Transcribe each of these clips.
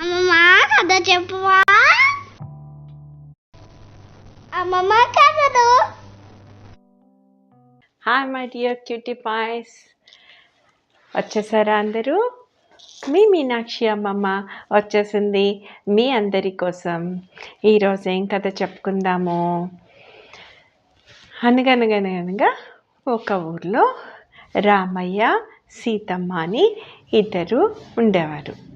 అమ్మమ్మ కథ చెప్పువా? అమ్మమ్మ కథలు. Hi my dear cutie pies వచ్చేసారా అందరూ? మీ మీనాక్షి అమ్మమ్మ వచ్చేసింది మీ అందరి కోసం. ఈరోజు ఏం కథ చెప్పుకుందాము? అనగనగనగనగా ఒక ఊర్లో రామయ్య సీతమ్మ అని ఇద్దరు ఉండేవారు.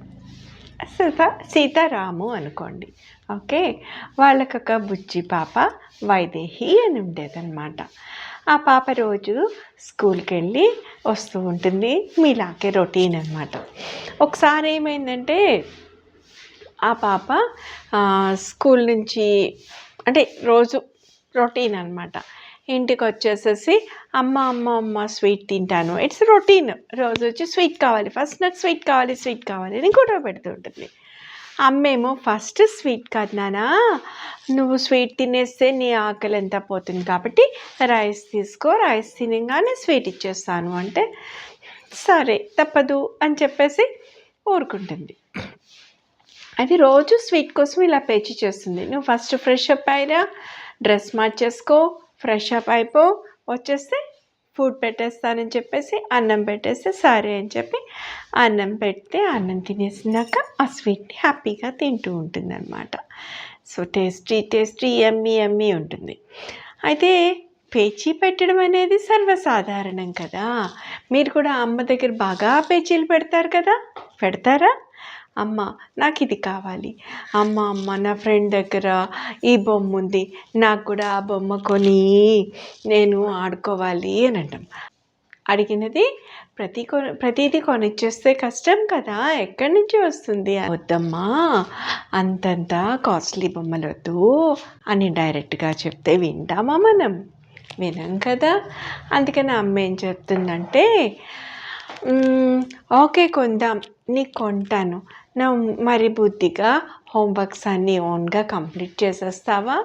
సీత సీతారాము అనుకోండి. ఓకే? ఒక బుజ్జి పాప వైదేహి అని ఉండేదన్నమాట. ఆ పాప రోజు స్కూల్కి వెళ్ళి వస్తూ ఉంటుంది. మీలాగే రొటీన్ అనమాట ఒకసారి ఏమైందంటే ఆ పాప స్కూల్ నుంచి అంటే రోజు రొటీన్ అనమాట ఇంటికి వచ్చేసేసి అమ్మ అమ్మ అమ్మ స్వీట్ తింటాను. ఇట్స్ రొటీన్ రోజు వచ్చి స్వీట్ కావాలి. ఫస్ట్ నాకు స్వీట్ కావాలి స్వీట్ కావాలి అని గొడవ పెడుతూ ఉంటుంది. అమ్మేమో ఫస్ట్ స్వీట్ కాదు నానా నువ్వు స్వీట్ తినేస్తే నీ ఆకలి ఎంత పోతుంది కాబట్టి రైస్ తీసుకో. రైస్ తినగానే స్వీట్ ఇచ్చేస్తాను. అంటే సరే తప్పదు. అని చెప్పేసి ఊరుకుంటుంది. అది రోజు స్వీట్ కోసం ఇలా పేచి చేస్తుంది. నువ్వు ఫస్ట్ ఫ్రెష్ అప్ అయినా డ్రెస్ మార్చేసుకో ఫ్రెష్ అప్ అయిపో వచ్చేస్తే ఫుడ్ పెట్టేస్తానని చెప్పేసి అన్నం పెట్టేస్తే సరే అని చెప్పి అన్నం పెడితే అన్నం తినేసినాక ఆ స్వీట్ని హ్యాపీగా తింటూ ఉంటుంది అనమాట so tasty tasty yummy yummy ఉంటుంది. అయితే పేచీ పెట్టడం అనేది సర్వసాధారణం కదా. మీరు కూడా అమ్మ దగ్గర బాగా పేచీలు పెడతారు కదా. పెడతారా? అమ్మ నాకు ఇది కావాలి. అమ్మ అమ్మ నా ఫ్రెండ్ దగ్గర ఈ బొమ్మ ఉంది. నాకు కూడా ఆ బొమ్మ కొని నేను ఆడుకోవాలి అని అంటాం. అడిగినది ప్రతి కొ ప్రతిదీ కొనిచ్చేస్తే కష్టం కదా ఎక్కడి నుంచి వస్తుంది? వద్దమ్మా అంతంత కాస్ట్లీ బొమ్మలు వద్దు అని డైరెక్ట్గా చెప్తే వింటామా మనం? వినం కదా. అందుకని అమ్మ ఏం చెప్తుందంటే ఓకే కొందాం నీకు కొంటాను. నా మరి బుద్ధిగా హోంవర్క్స్ అన్నీ ఓన్గా కంప్లీట్ చేసేస్తావా?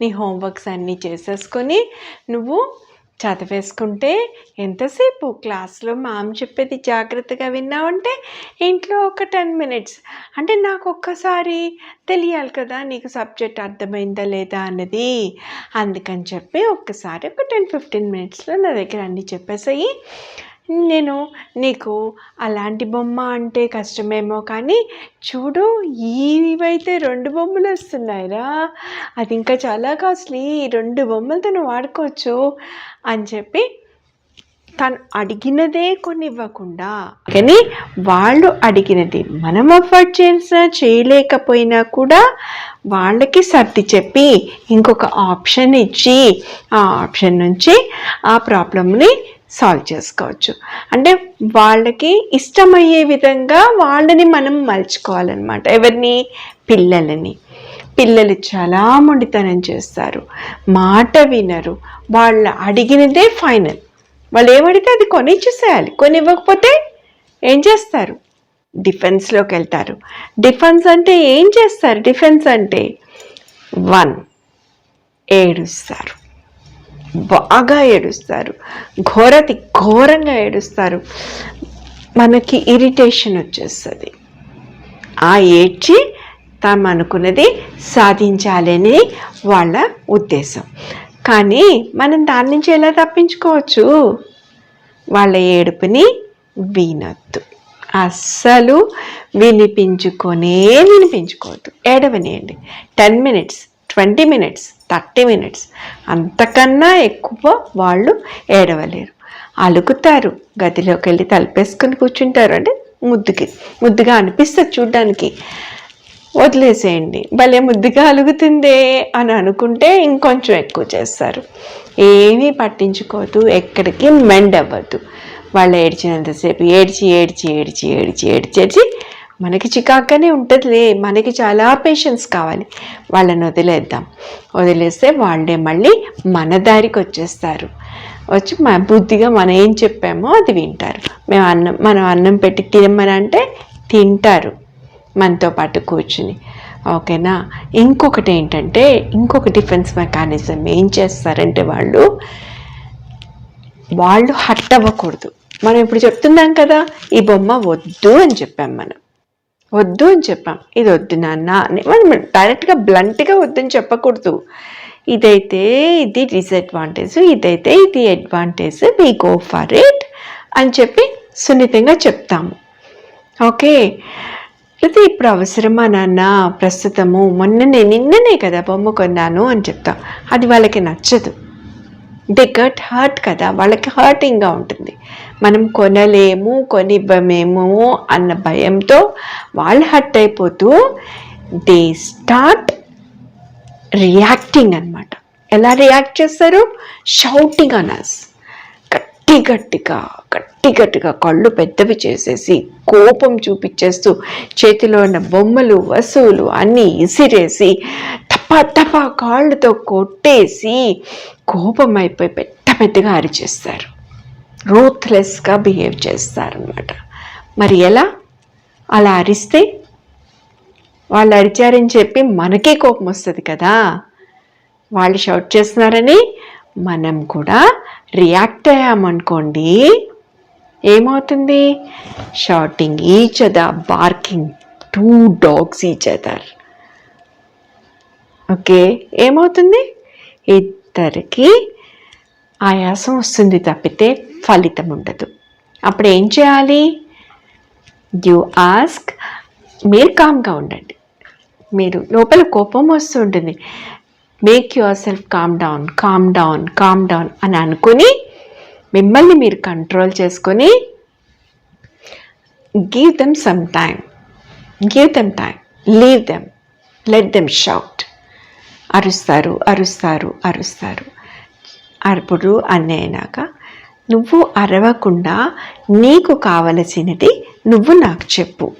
నీ హోంవర్క్స్ అన్నీ చేసేసుకొని నువ్వు చదివేసుకుంటే ఎంతసేపు క్లాస్లో మామ్ చెప్పేది జాగ్రత్తగా విన్నావంటే ఇంట్లో ఒక టెన్ మినిట్స్. అంటే నాకు ఒక్కసారి తెలియాలి కదా నీకు సబ్జెక్ట్ అర్థమైందా లేదా అన్నది. అందుకని చెప్పి ఒక్కసారి ఒక టెన్ ఫిఫ్టీన్ మినిట్స్లో నా దగ్గర అన్నీ చెప్పేసాయి. నేను నీకు అలాంటి బొమ్మ అంటే కష్టమేమో కానీ చూడు ఇవైతే రెండు బొమ్మలు వస్తున్నాయిరా. అది ఇంకా చాలా కాస్ట్లీ. ఈ రెండు బొమ్మలతో నువ్వు వాడుకోవచ్చు అని చెప్పి తను అడిగినదే కొన్ని ఇవ్వకుండా కానీ వాళ్ళు అడిగినది మనం అఫోర్డ్ చేసినా చేయలేకపోయినా కూడా వాళ్ళకి సర్ది చెప్పి ఇంకొక ఆప్షన్ ఇచ్చి ఆ ఆప్షన్ నుంచి ఆ ప్రాబ్లమ్ని సాల్వ్ చేసుకోవచ్చు. అంటే వాళ్ళకి ఇష్టమయ్యే విధంగా వాళ్ళని మనం మలుచుకోవాలన్నమాట. ఎవరిని? పిల్లలని. పిల్లలు చాలా మొండితనం చేస్తారు. మాట వినరు. వాళ్ళు అడిగినదే ఫైనల్. వాళ్ళు ఏమడితే అది కొనిచ్చేసేయాలి. కొని ఇవ్వకపోతే ఏం చేస్తారు? డిఫెన్స్లోకి వెళ్తారు. డిఫెన్స్ అంటే ఏం చేస్తారు? డిఫెన్స్ అంటే వన్ ఏడుస్తారు. బాగా ఏడుస్తారు. ఘోరతి ఘోరంగా ఏడుస్తారు. మనకి ఇరిటేషన్ వచ్చేస్తుంది. ఆ ఏడ్చి తాము అనుకున్నది సాధించాలని వాళ్ళ ఉద్దేశం. కానీ మనం దాని నుంచి ఎలా తప్పించుకోవచ్చు? వాళ్ళ ఏడుపుని వినొద్దు. అస్సలు వినిపించుకొనే వినిపించుకోవద్దు. ఏడవనియండి. Ten minutes twenty minutes thirty minutes. అంతకన్నా ఎక్కువ వాళ్ళు ఏడవలేరు. అలుగుతారు. గదిలోకి వెళ్ళి తలపేసుకుని కూర్చుంటారు. అంటే ముద్దుకి ముద్దుగా అనిపిస్తుంది చూడ్డానికి. వదిలేసేయండి. భలే ముద్దుగా అలుగుతుందే అని అనుకుంటే ఇంకొంచెం ఎక్కువ చేస్తారు. ఏమీ పట్టించుకోవద్దు ఎక్కడికి మెండ్ అవ్వద్దు వాళ్ళు ఏడ్చినంతసేపు ఏడ్చి ఏడ్చి ఏడ్చి ఏడ్చి ఏడ్చి ఏడ్చి మనకి చికాకనే ఉంటుందిలే. మనకి చాలా పేషెన్స్ కావాలి. వాళ్ళని వదిలేద్దాం. వదిలేస్తే వాళ్ళే మళ్ళీ మన దారికి వచ్చేస్తారు. వచ్చి మన బుద్ధిగా మనం ఏం చెప్పామో అది వింటారు. మేము అన్నం మనం అన్నం పెట్టి తినమనంటే తింటారు మనతో పాటు కూర్చుని. ఓకేనా? ఇంకొకటి ఏంటంటే ఇంకొక డిఫెన్స్ మెకానిజం ఏం చేస్తారంటే వాళ్ళు వాళ్ళు హట్ అవ్వకూడదు. మనం ఇప్పుడు చెప్తున్నాం కదా ఈ బొమ్మ వద్దు అని చెప్పాం మనం. వద్దు అని చెప్పాం. ఇది వద్దు నాన్న. మనం డైరెక్ట్గా బ్లంట్గా వద్దని చెప్పకూడదు. ఇదైతే ఇది డిసడ్వాంటేజ్ ఇదైతే ఇది advantage we go for it అని చెప్పి సున్నితంగా చెప్తాము. ఓకే? అయితే ఇప్పుడు అవసరమా నాన్న? ప్రస్తుతము మొన్ననే నిన్ననే కదా బొమ్మ కొన్నాను అని చెప్తాం. అది వాళ్ళకి నచ్చదు. దే గట్ హర్ట్ కదా? వాళ్ళకి హర్టింగ్గా ఉంటుంది. మనం కొనలేము కొనివ్వమేమో అన్న భయంతో వాళ్ళు హట్ అయిపోతూ దే స్టార్ట్ రియాక్టింగ్ అన్నమాట. ఎలా రియాక్ట్ చేస్తారు? షౌటింగ్ అనస్ గట్టి గట్టిగా గట్టి గట్టిగా కళ్ళు పెద్దవి చేసేసి కోపం చూపించేస్తూ చేతిలో ఉన్న బొమ్మలు వస్తువులు అన్నీ ఇసిరేసి తపా తప్ప కాళ్ళతో కొట్టేసి కోపం అయిపోయి పెద్ద పెద్దగా అరిచేస్తారు. రూత్లెస్గా బిహేవ్ చేస్తారనమాట మరి ఎలా? అలా అరిస్తే వాళ్ళు అరిచారని చెప్పి మనకే కోపం వస్తుంది కదా. వాళ్ళు షౌట్ చేస్తున్నారని మనం కూడా రియాక్ట్ అయ్యామనుకోండి ఏమవుతుంది? Shouting each other barking two dogs each other okay ఏమవుతుంది? ఇద్దరికి ఆయాసం వస్తుంది తప్పితే ఫలితం ఉండదు. అప్పుడు ఏం చేయాలి? యు ఆస్క్ మీరు కామ్గా ఉండండి. మీరు లోపల కోపం వస్తుంటుంది make yourself calm down calm down calm down అని అనుకుని మిమ్మల్ని మీరు కంట్రోల్ చేసుకొని give them some time give them time leave them let them shout అరుస్తారు అరుస్తారు అరుస్తారు. అప్పుడు అన్నయ్యనాక నువ్వు అరవకుండా నీకు కావలసినది నువ్వు నాకు చెప్పు.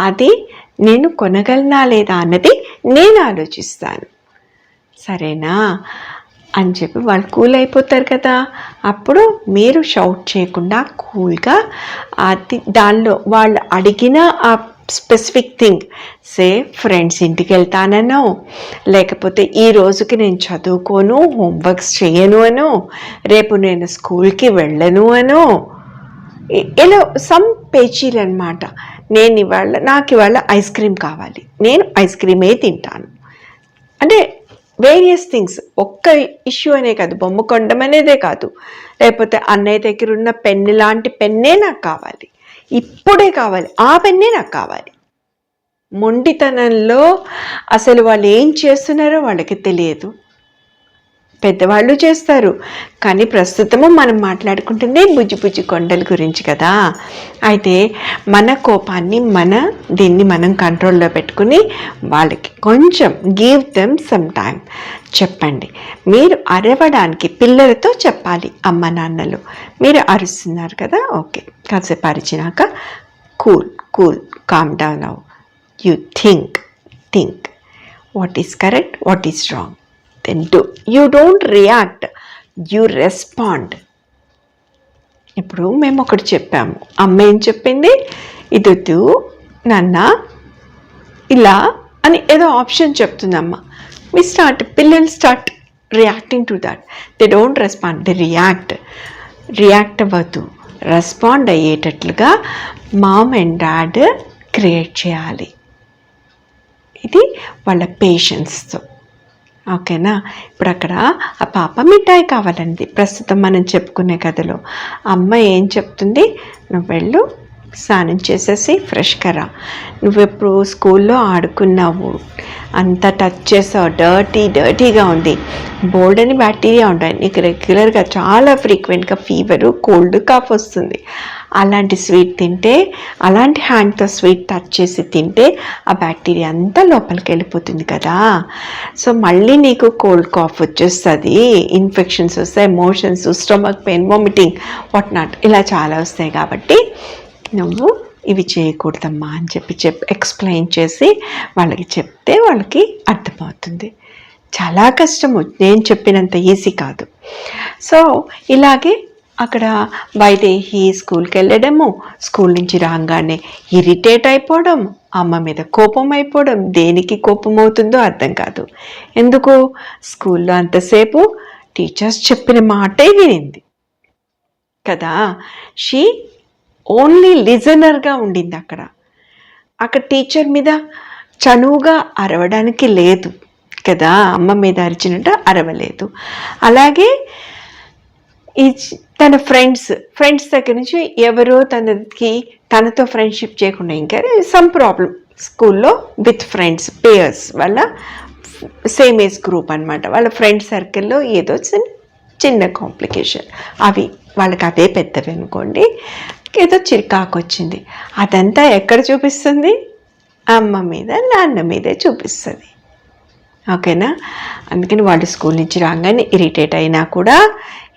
అది నేను కొనగలనా లేదా అన్నది నేను ఆలోచిస్తాను. సరేనా? అని చెప్పి వాళ్ళు కూల్ అయిపోతారు కదా. అప్పుడు మీరు షౌట్ చేయకుండా కూల్గా అది దానిలో వాళ్ళు అడిగిన ఆ స్పెసిఫిక్ థింగ్. సే ఫ్రెండ్స్ ఇంటికి వెళ్తాననో లేకపోతే ఈ రోజుకి నేను చదువుకోను హోంవర్క్స్ చేయను అనో రేపు నేను స్కూల్కి వెళ్ళను అనో ఇలా సమ్ పేచీలు అనమాట నేను ఇవాళ నాకు ఇవాళ ఐస్ క్రీమ్ కావాలి. నేను ఐస్ క్రీమే తింటాను. అంటే వేరియస్ థింగ్స్. ఒక్క ఇష్యూ అనే కాదు. బొమ్మ కొండం అనేదే కాదు. లేకపోతే అన్నయ్య దగ్గర ఉన్న పెన్ను లాంటి పెన్నే నాకు కావాలి. ఇప్పుడే కావాలి. ఆ పెన్నే నాకు కావాలి. మొండితనంలో అసలు వాళ్ళు ఏం చేస్తున్నారో వాళ్ళకి తెలియదు. పెద్దవాళ్ళు చేస్తారు. కానీ ప్రస్తుతము మనం మాట్లాడుకుంటుంది బుజ్జి బుజ్జి కొండల గురించి కదా. అయితే మన కోపాన్ని మన దీన్ని మనం కంట్రోల్లో పెట్టుకుని వాళ్ళకి కొంచెం గివ్ దెమ్ సమ్ టైం చెప్పండి. మీరు అరవడానికి పిల్లలతో చెప్పాలి అమ్మ నాన్నలు. మీరు అరుస్తున్నారు కదా? ఓకే. కాసేపు అరిచినాక కూల్ కూల్ కామ్ డౌన్ అవు you think think. What is correct what is wrong? Then do you don't react you respond ఇప్పుడు మేము ఒకటి చెప్పాము. అమ్మ ఏం చెప్పింది? ఇది నాన్న ఇలా అని ఏదో ఆప్షన్ చెప్తుందమ్మ. మీ స్టార్ట్ పిల్లలు start reacting to that they don't respond they react react అవ్వద్దు. రెస్పాండ్ అయ్యేటట్లుగా మామ్ అండ్ డాడ్ క్రియేట్ చేయాలి. ఇది వాళ్ళ పేషెన్స్తో ఓకేనా? ఇప్పుడు అక్కడ ఆ పాప మిఠాయి కావాలండి ప్రస్తుతం మనం చెప్పుకునే కథలో. అమ్మ ఏం చెప్తుంది? నువ్వు వెళ్ళు స్నానం చేసేసి ఫ్రెష్గా రా. నువ్వు ఎప్పుడు స్కూల్లో ఆడుకున్నావు? అంత టచ్ చేసావు. డర్టీ డర్టీగా ఉంది. బోల్డ్ అని బ్యాక్టీరియా ఉంటాయి. నీకు రెగ్యులర్గా చాలా ఫ్రీక్వెంట్గా ఫీవరు కోల్డ్ కాఫ్ వస్తుంది. అలాంటి స్వీట్ తింటే అలాంటి హ్యాండ్తో స్వీట్ టచ్ చేసి తింటే ఆ బ్యాక్టీరియా అంతా లోపలికి వెళ్ళిపోతుంది కదా. సో మళ్ళీ నీకు కోల్డ్ కాఫ్ వచ్చేస్తుంది. ఇన్ఫెక్షన్స్ వస్తాయి motions stomach pain vomiting what not ఇలా చాలా వస్తాయి కాబట్టి నువ్వు ఇవి చేయకూడదమ్మా అని చెప్పి చెప్ ఎక్స్ప్లెయిన్ చేసి వాళ్ళకి చెప్తే వాళ్ళకి అర్థమవుతుంది. చాలా కష్టము. నేను చెప్పినంత ఈజీ కాదు. సో ఇలాగే అక్కడ వైదేహి స్కూల్కి వెళ్ళడము స్కూల్ నుంచి రాగానే ఇరిటేట్ అయిపోవడం అమ్మ మీద కోపం అయిపోవడం దేనికి కోపం అవుతుందో అర్థం కాదు. ఎందుకు? స్కూల్లో అంతసేపు టీచర్స్ చెప్పిన మాటే వినింది. కదా? షీ ఓన్లీ లిజనర్గా ఉండింది అక్కడ. అక్కడ టీచర్ మీద చనువుగా అరవడానికి లేదు కదా అమ్మ మీద అరిచినట్టు అరవలేదు. అలాగే ఈ తన ఫ్రెండ్స్ ఫ్రెండ్స్ దగ్గర నుంచి ఎవరో తనకి తనతో ఫ్రెండ్షిప్ చేయకుండా ఇంకా సమ్ ప్రాబ్లం స్కూల్లో విత్ ఫ్రెండ్స్ పేయర్స్ వాళ్ళ సేమ్ ఏజ్ గ్రూప్ అనమాట వాళ్ళ ఫ్రెండ్ సర్కిల్లో ఏదో చిన్న కాంప్లికేషన్. అవి వాళ్ళకి అదే పెద్దవి అనుకోండి. ఏదో చిరికాకు వచ్చింది అదంతా ఎక్కడ చూపిస్తుంది? అమ్మ మీద నాన్న మీదే చూపిస్తుంది. ఓకేనా? అందుకని వాళ్ళు స్కూల్ నుంచి రాగానే ఇరిటేట్ అయినా కూడా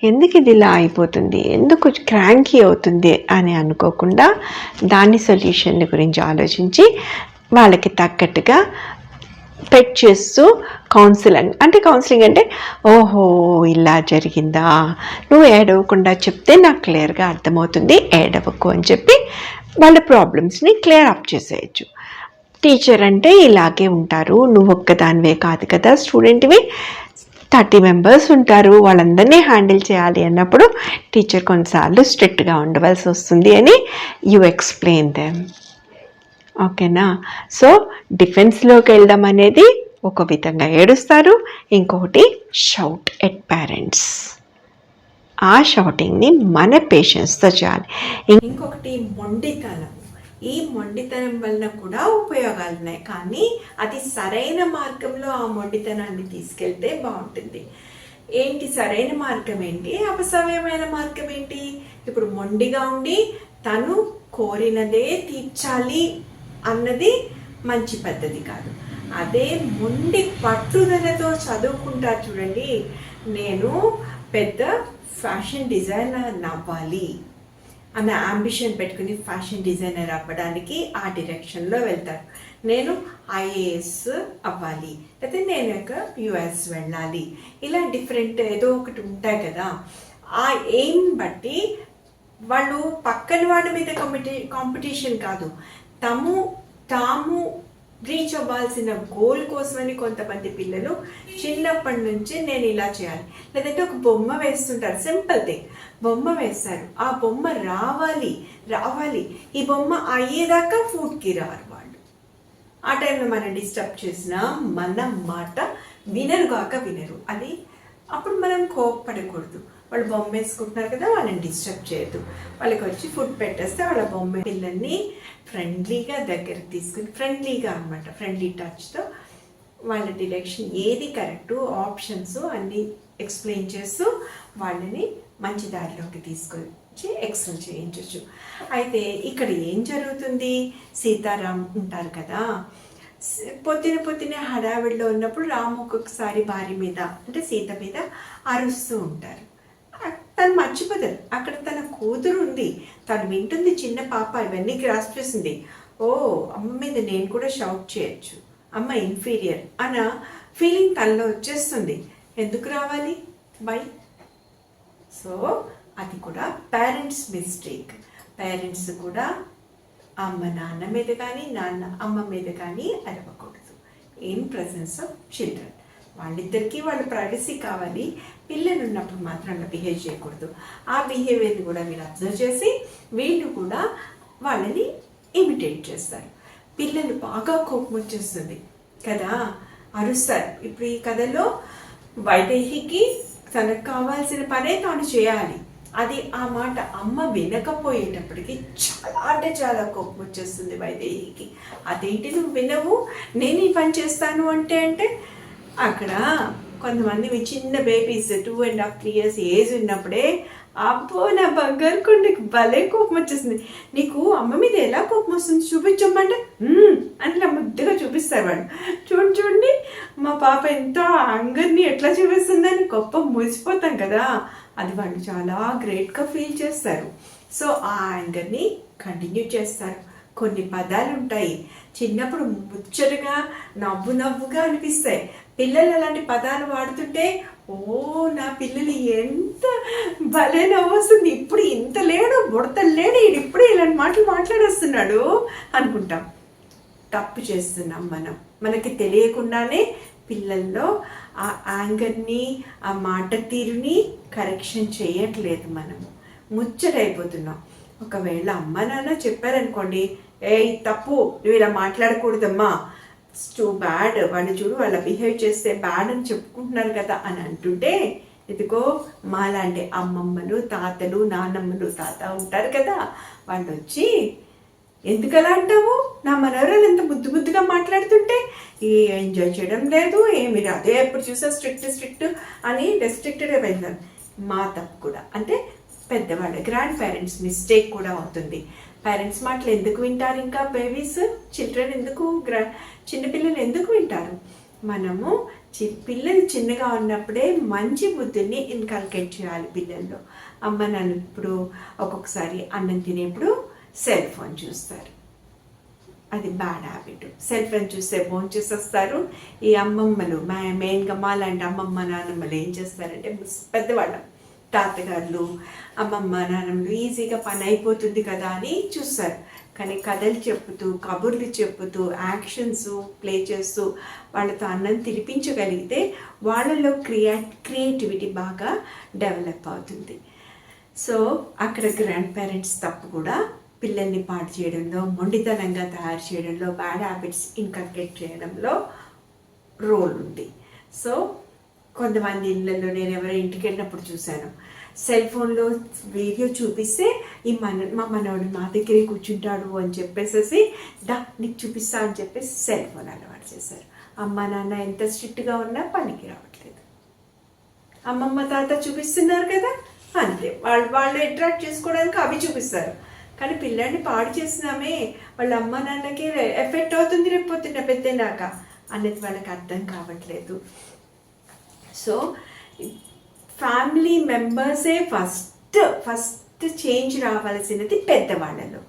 ఎందుకు ఇది ఇలా అయిపోతుంది? ఎందుకు క్రాంకీ అవుతుంది అని అనుకోకుండా దాని సొల్యూషన్ గురించి ఆలోచించి వాళ్ళకి తగ్గట్టుగా పెట్ చేస్తూ కౌన్సిలింగ్ అంటే కౌన్సిలింగ్ అంటే ఓహో ఇలా జరిగిందా? నువ్వు ఏడవకుండా చెప్తే నాకు క్లియర్గా అర్థమవుతుంది ఏడవకు అని చెప్పి వాళ్ళ ప్రాబ్లమ్స్ని క్లియర్ అప్ చేసేయచ్చు. టీచర్ అంటే ఇలాగే ఉంటారు నువ్వు ఒక్కదానివే కాదు కదా స్టూడెంట్వి థర్టీ మెంబర్స్ ఉంటారు వాళ్ళందరినీ హ్యాండిల్ చేయాలి అన్నప్పుడు టీచర్ కొన్నిసార్లు స్ట్రిక్ట్గా ఉండవలసి వస్తుంది అని యు ఎక్స్ప్లెయిన్ దెమ్ ఓకేనా? సో డిఫెన్స్లోకి వెళ్ళడం అనేది ఒక విధంగా ఏడుస్తారు. ఇంకొకటి షౌట్ ఎట్ పేరెంట్స్ ఆ షౌటింగ్ని మన పేషెన్స్తో చేయాలి. ఇంకొకటి మొండితనం. ఈ మొండితనం వలన కూడా ఉపయోగాలు ఉన్నాయి. కానీ అది సరైన మార్గంలో ఆ మొండితనాన్ని తీసుకెళ్తే బాగుంటుంది. ఏంటి సరైన మార్గం ఏంటి? అపసవ్యమైన మార్గం ఏంటి? ఇప్పుడు మొండిగా ఉండి తను కోరినదే తీర్చాలి. అన్నది మంచి పద్ధతి కాదు. అదే మొండి పట్టుదలతో చదువుకుంటారు చూడండి. నేను పెద్ద ఫ్యాషన్ డిజైనర్ అవ్వాలి అన్న అంబిషన్ పెట్టుకుని ఫ్యాషన్ డిజైనర్ అవ్వడానికి ఆ డిరెక్షన్లో వెళ్తారు. నేను ఐఏఎస్ అవ్వాలి. లేకపోతే నేను ఒక యుఎస్ వెళ్ళాలి. ఇలా డిఫరెంట్ ఏదో ఒకటి ఉంటాయి కదా. ఆ ఎయిమ్ బట్టి వాళ్ళు పక్కన వాళ్ళ మీద కాంపిటీ కాంపిటీషన్ కాదు. తము తాము రీచ్ అవ్వాల్సిన గోల్ కోసమని కొంతమంది పిల్లలు చిన్నప్పటి నుంచి నేను ఇలా చేయాలి. లేదంటే ఒక బొమ్మ వేస్తుంటారు. సింపుల్ థింగ్ బొమ్మ వేస్తారు. ఆ బొమ్మ రావాలి రావాలి. ఈ బొమ్మ అయ్యేదాకా ఫుడ్కి రారు వాళ్ళు. ఆ టైంలో మనం డిస్టర్బ్ చేసినా మన మాట వినరుగాక వినరు. అది అప్పుడు మనం కోప్పడకూడదు. వాళ్ళు బొమ్మ వేసుకుంటున్నారు కదా వాళ్ళని డిస్టర్బ్ చేయొద్దు. వాళ్ళకి వచ్చి ఫుడ్ పెట్టేస్తే వాళ్ళ బొమ్మ పిల్లల్ని ఫ్రెండ్లీగా దగ్గరికి తీసుకుని ఫ్రెండ్లీగా అనమాట ఫ్రెండ్లీ టచ్తో వాళ్ళ డిరెక్షన్ ఏది కరెక్టు ఆప్షన్స్ అన్నీ ఎక్స్ప్లెయిన్ చేస్తూ వాళ్ళని మంచి దారిలోకి తీసుకొచ్చి ఎక్సెల్ చేయించవచ్చు అయితే ఇక్కడ ఏం జరుగుతుంది? సీతారాం ఉంటారు కదా పొద్దున పొద్దున హడావిడిలో ఉన్నప్పుడు రాము ఒక్కొక్కసారి భార్య మీద అంటే సీత మీద అరుస్తూ ఉంటారు. తను మర్చిపోతారు అక్కడ తన కూతురు ఉంది. తను వింటుంది చిన్న పాప ఇవన్నీ గ్రాస్ చేసింది. ఓ అమ్మ మీద నేను కూడా షౌట్ చేయొచ్చు. అమ్మ ఇన్ఫీరియర్ అన్న ఫీలింగ్ తనలో వచ్చేస్తుంది. ఎందుకు రావాలి? బై సో అది కూడా పేరెంట్స్ మిస్టేక్ పేరెంట్స్ కూడా అమ్మ నాన్న మీద కానీ నాన్న అమ్మ మీద కానీ అరవకూడదు. ఇన్ ప్రజెన్స్ ఆఫ్ చిల్డ్రన్ వాళ్ళిద్దరికీ వాళ్ళ ప్రైవసీ కావాలి. పిల్లలు ఉన్నప్పుడు మాత్రం అలా బిహేవ్ చేయకూడదు. ఆ బిహేవియర్ని కూడా మీరు అబ్జర్వ్ చేసి వీళ్ళు కూడా వాళ్ళని ఇమిటేట్ చేస్తారు. పిల్లలు బాగా కోపం వచ్చేస్తుంది. కదా? అరుస్తారు. ఇప్పుడు ఈ కథలో వైదేహికి తనకు కావాల్సిన పనే తాను చేయాలి. అది ఆ మాట అమ్మ వినకపోయేటప్పటికి చాలా అంటే చాలా కోపం వచ్చేస్తుంది వైదేహికి. అదేంటి నువ్వు వినవు? నేను ఈ పని చేస్తాను అంటే అంటే అక్కడ కొంతమంది మీ చిన్న babies two and half three years age ఉన్నప్పుడే అబ్బో నా బంగారు కొండకి భలే కోపం వచ్చేసింది. నీకు అమ్మ మీద ఎలా కోపం వస్తుంది చూపించమ్మంటే అని ఇలా ముద్దుగా చూపిస్తారు వాడు చూడండి చూడండి మా పాప ఎంతో అంగర్ని ఎట్లా చూపిస్తుందని గొప్ప మురిసిపోతాం కదా. అది వాళ్ళు చాలా గ్రేట్గా ఫీల్ చేస్తారు. సో ఆ యాంగర్ని కంటిన్యూ చేస్తారు. కొన్ని పదాలు ఉంటాయి చిన్నప్పుడు ముచ్చటగా నవ్వు నవ్వుగా అనిపిస్తాయి. పిల్లలు అలాంటి పదాలు వాడుతుంటే ఓ నా పిల్లలు ఎంత భలే వస్తుంది ఇప్పుడు ఇంత లేడు బుడత లేడు ఇప్పుడే ఇలాంటి మాటలు మాట్లాడేస్తున్నాడు అనుకుంటాం. తప్పు చేస్తున్నాం మనం. మనకి తెలియకుండానే పిల్లల్లో ఆ యాంగర్ని ఆ మాట తీరుని కరెక్షన్ చేయట్లేదు మనము ముచ్చటైపోతున్నాం. ఒకవేళ అమ్మ నాన్న చెప్పారనుకోండి ఏ తప్పు నువ్వు ఇలా మాట్లాడకూడదమ్మా టూ బ్యాడ్ వాళ్ళు చూడు వాళ్ళ బిహేవ్ చేస్తే బ్యాడ్ అని చెప్పుకుంటున్నారు కదా అని అంటుంటే ఇదిగో మాలాంటి అమ్మమ్మలు తాతలు నానమ్మలు తాత ఉంటారు కదా వాళ్ళు వచ్చి ఎందుకు అలా అంటావు? నా మనవరాలు ఎంత బుద్ధి బుద్ధిగా మాట్లాడుతుంటే ఏ ఎంజాయ్ చేయడం లేదు ఏమి అదే ఎప్పుడు చూసా స్ట్రిక్ట్ స్ట్రిక్ట్ అని రెస్ట్రిక్టెడ్ అయిపోయింది మా తప్పు కూడా. అంటే పెద్దవాళ్ళ గ్రాండ్ పేరెంట్స్ మిస్టేక్ కూడా అవుతుంది. పేరెంట్స్ మాటలు ఎందుకు వింటారు ఇంకా? బేబీస్ చిల్డ్రన్ ఎందుకు? గ్రా చిన్నపిల్లలు ఎందుకు వింటారు? మనము చి పిల్లలు చిన్నగా ఉన్నప్పుడే మంచి బుద్ధిని ఇన్కల్కేట్ చేయాలి పిల్లల్లో. అమ్మ నన్ను ఇప్పుడు ఒక్కొక్కసారి అన్నం తినేప్పుడు సెల్ ఫోన్ చూస్తారు. అది బ్యాడ్ హ్యాబిట్ సెల్ ఫోన్ చూస్తే ఫోన్ చూసేస్తారు. ఈ అమ్మమ్మలు మా మెయిన్గా మా లాంటి అమ్మమ్మ నాన్నమ్మలు ఏం చేస్తారంటే పెద్దవాళ్ళం తాతగారులు అమ్మమ్మ నాన్నలు ఈజీగా పని అయిపోతుంది కదా అని చూస్తారు కానీ కథలు చెప్పుతూ కబుర్లు చెప్పుతూ యాక్షన్స్ ప్లే చేస్తూ వాళ్ళతో అన్నం తినిపించగలిగితే వాళ్ళలో క్రియా క్రియేటివిటీ బాగా డెవలప్ అవుతుంది. సో అక్కడ గ్రాండ్ పేరెంట్స్ తప్పు కూడా పిల్లల్ని పాడు చేయడంలో మొండితనంగా తయారు చేయడంలో బ్యాడ్ హ్యాబిట్స్ ఇన్కల్కేట్ చేయడంలో రోల్ ఉంది. సో కొంతమంది ఇళ్ళల్లో నేను ఎవరో ఇంటికి వెళ్ళినప్పుడు చూశాను. సెల్ ఫోన్లో వీడియో చూపిస్తే ఈ మన మా మనవాడు మా దగ్గరే కూర్చుంటాడు అని చెప్పేసేసి దా నీకు చూపిస్తా అని చెప్పేసి సెల్ ఫోన్ అలవాటు చేశారు. అమ్మ నాన్న ఎంత స్ట్రిక్ట్గా ఉన్నా పనికి రావట్లేదు. అమ్మమ్మ తాత చూపిస్తున్నారు కదా? అంతే. వాళ్ళు వాళ్ళు అట్రాక్ట్ చేసుకోవడానికి అవి చూపిస్తారు. కానీ పిల్లాడిని పాడు చేసినామే. వాళ్ళ అమ్మ నాన్నకి ఎఫెక్ట్ అవుతుంది రేపు పొద్దున్న పెద్దనాక అనేది వాళ్ళకి అర్థం కావట్లేదు. సో ఫ్యామిలీ మెంబర్సే ఫస్ట్ ఫస్ట్ చేంజ్ రావాల్సినది పెద్దవాళ్ళలో.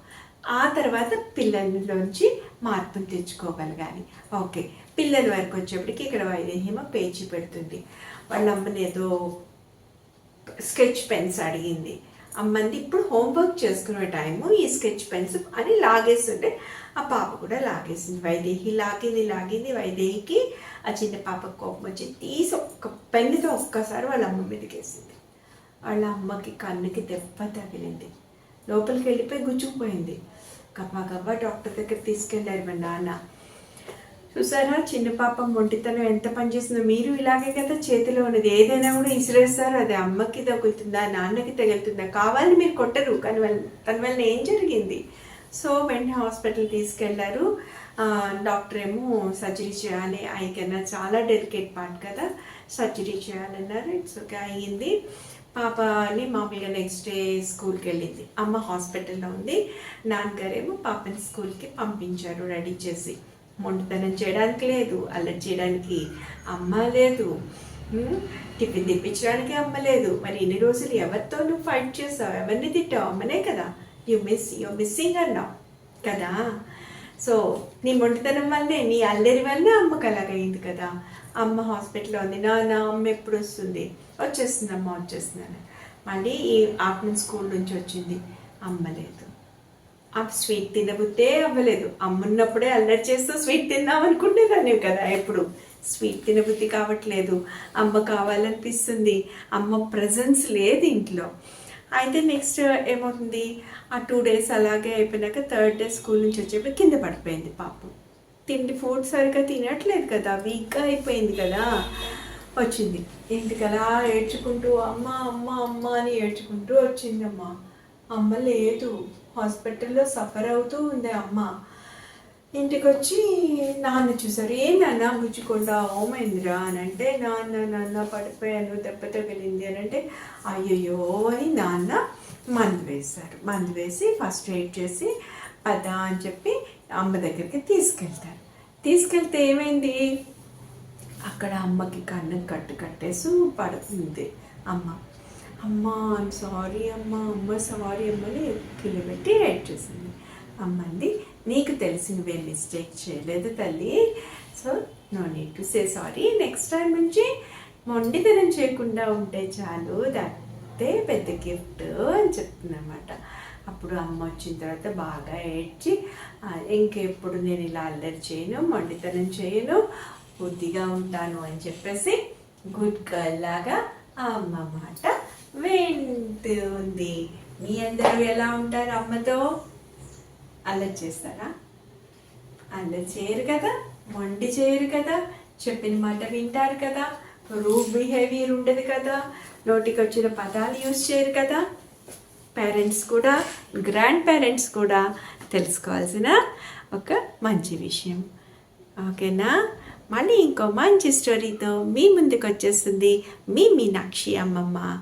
ఆ తర్వాత పిల్లల్లోంచి మార్పును తెచ్చుకోగలగాలి. ఓకే పిల్లల వరకు వచ్చేప్పటికి ఇక్కడ వైదేహ్యమ పేచి పెడుతుంది. వాళ్ళ అమ్మని ఏదో స్కెచ్ పెన్స్ అడిగింది. అమ్మంది ఇప్పుడు హోంవర్క్ చేసుకునే టైము ఈ స్కెచ్ పెన్స్ అని లాగేస్తుంటే ఆ పాప కూడా లాగేసింది. వైదేహి లాగింది లాగింది. వైదేహికి ఆ చిన్న పాప కోపం వచ్చి తీసి ఒక్క పెన్నుతో ఒక్కసారి వాళ్ళ అమ్మ మీదకేసింది. వాళ్ళ అమ్మకి కన్నుకి దెబ్బ తగిలింది. లోపలికి వెళ్ళిపోయి గుచ్చుకుపోయింది గబ్బా గబ్బా డాక్టర్ దగ్గర తీసుకెళ్ళారు మా నాన్న. చూసారా? చిన్న పాపం ఒంటితనం ఎంత పనిచేస్తుందో. మీరు ఇలాగే కదా చేతిలో ఉన్నది. ఏదైనా కూడా ఇసిరేస్తారు అది అమ్మకి తగులుతుందా నాన్నకి తగులుతుందా? కావాలని మీరు కొట్టరు. కానీ వాళ్ళ తన వల్ల ఏం జరిగింది? సో వెంటనే హాస్పిటల్ తీసుకెళ్ళారు. డాక్టర్ ఏమో సర్జరీ చేయాలి. ఐకన్నా చాలా డెలికేట్ పార్ట్ కదా. సర్జరీ చేయాలన్నారు. ఇట్స్ ఓకే అయ్యింది. పాపని మామూలుగా నెక్స్ట్ డే స్కూల్కి వెళ్ళింది. అమ్మ హాస్పిటల్లో ఉంది. నాన్నగారేమో పాపని స్కూల్కి పంపించారు రెడీ చేసి. మొండితనం చేయడానికి లేదు అల్లరి చేయడానికి అమ్మ లేదు. టిఫిన్ తెప్పించడానికి అమ్మ లేదు. మరి ఇన్ని రోజులు ఎవరితో నువ్వు ఫైట్ చేసావు? ఎవరిని తిట్టావు? అమ్మనే కదా. యు మిస్ యు మిస్సింగ్ అన్నావు కదా? సో నీ మొండితనం వల్లే నీ అల్లరి వల్లే అమ్మకు అలాగైంది కదా. అమ్మ హాస్పిటల్లో ఉంది. నా నా అమ్మ ఎప్పుడు వస్తుంది? వచ్చేస్తుంది అమ్మ వచ్చేస్తుందని మళ్ళీ ఈ ఆఫ్టర్నూన్ స్కూల్ నుంచి వచ్చింది. అమ్మ లేదు. ఆ స్వీట్ తినబుద్దే అవ్వలేదు. అమ్మున్నప్పుడే అల్లరి చేస్తూ స్వీట్ తిందాం అనుకునేదాన్ని కదా ఎప్పుడు. స్వీట్ తినబుద్ధి కావట్లేదు. అమ్మ కావాలనిపిస్తుంది. అమ్మ ప్రజెన్స్ లేదు ఇంట్లో. అయితే నెక్స్ట్ ఏమవుతుంది? ఆ టూ డేస్ అలాగే అయిపోయినాక థర్డ్ డే స్కూల్ నుంచి వచ్చేప్పుడు కింద పడిపోయింది పాపం. తిండి ఫుడ్ సరిగ్గా తినట్లేదు కదా. వీక్గా అయిపోయింది కదా. వచ్చింది. ఇంటికి అలా ఏడ్చుకుంటూ అమ్మ అమ్మ అమ్మ అని ఏడ్చుకుంటూ వచ్చిందమ్మ అమ్మ లేదు. హాస్పిటల్లో సఫర్ అవుతూ ఉంది అమ్మ. ఇంటికి వచ్చి నాన్న చూసారు ఏం నాన్న ముచ్చుకుండా ఓమైందిరా అని అంటే నాన్న నాన్న పడిపోయాను దెబ్బ తగిలింది అని అంటే అయ్యయ్యో అని నాన్న మందు వేశారు. మందు వేసి ఫస్ట్ ఎయిడ్ చేసి పద అని చెప్పి అమ్మ దగ్గరికి తీసుకెళ్తారు. తీసుకెళ్తే ఏమైంది? అక్కడ అమ్మకి కన్ను కట్టు కట్టేసి పడుతుంది అమ్మ. అమ్మ ఐమ్ సారీ అమ్మ అమ్మ సారీ అమ్మని కిలోబెట్టి రైట్ చేసింది. అమ్మంది నీకు తెలిసి నువ్వేం మిస్టేక్ చేయలేదు తల్లి. So no need to say sorry next time నుంచి మొండితనం చేయకుండా ఉంటే చాలు. దట్టే పెద్ద గిఫ్ట్ అని చెప్తుందన్నమాట. అప్పుడు అమ్మ వచ్చిన తర్వాత బాగా ఏడ్చి ఇంకెప్పుడు నేను ఇలా అల్లరి చేయను మొండితనం చేయను బుద్ధిగా ఉంటాను అని చెప్పేసి గుడ్ గర్ల్ లాగా ఆ అమ్మ మాట వింటుంది మీ అందరూ ఎలా ఉంటారు అమ్మతో? అల్లరి చేస్తారా? అల్లరి చేయరు కదా? వండి చేయరు కదా? చెప్పిన మాట వింటారు కదా? రూడ్ బిహేవియర్ ఉండదు కదా? నోటికి వచ్చిన పదాలు యూజ్ చేయరు కదా? పేరెంట్స్ కూడా గ్రాండ్ పేరెంట్స్ కూడా తెలుసుకోవాల్సిన ఒక మంచి విషయం. ఓకేనా? మళ్ళీ ఇంకో మంచి స్టోరీతో మీ ముందుకు వచ్చేస్తుంది మీ మీనాక్షి అమ్మమ్మ.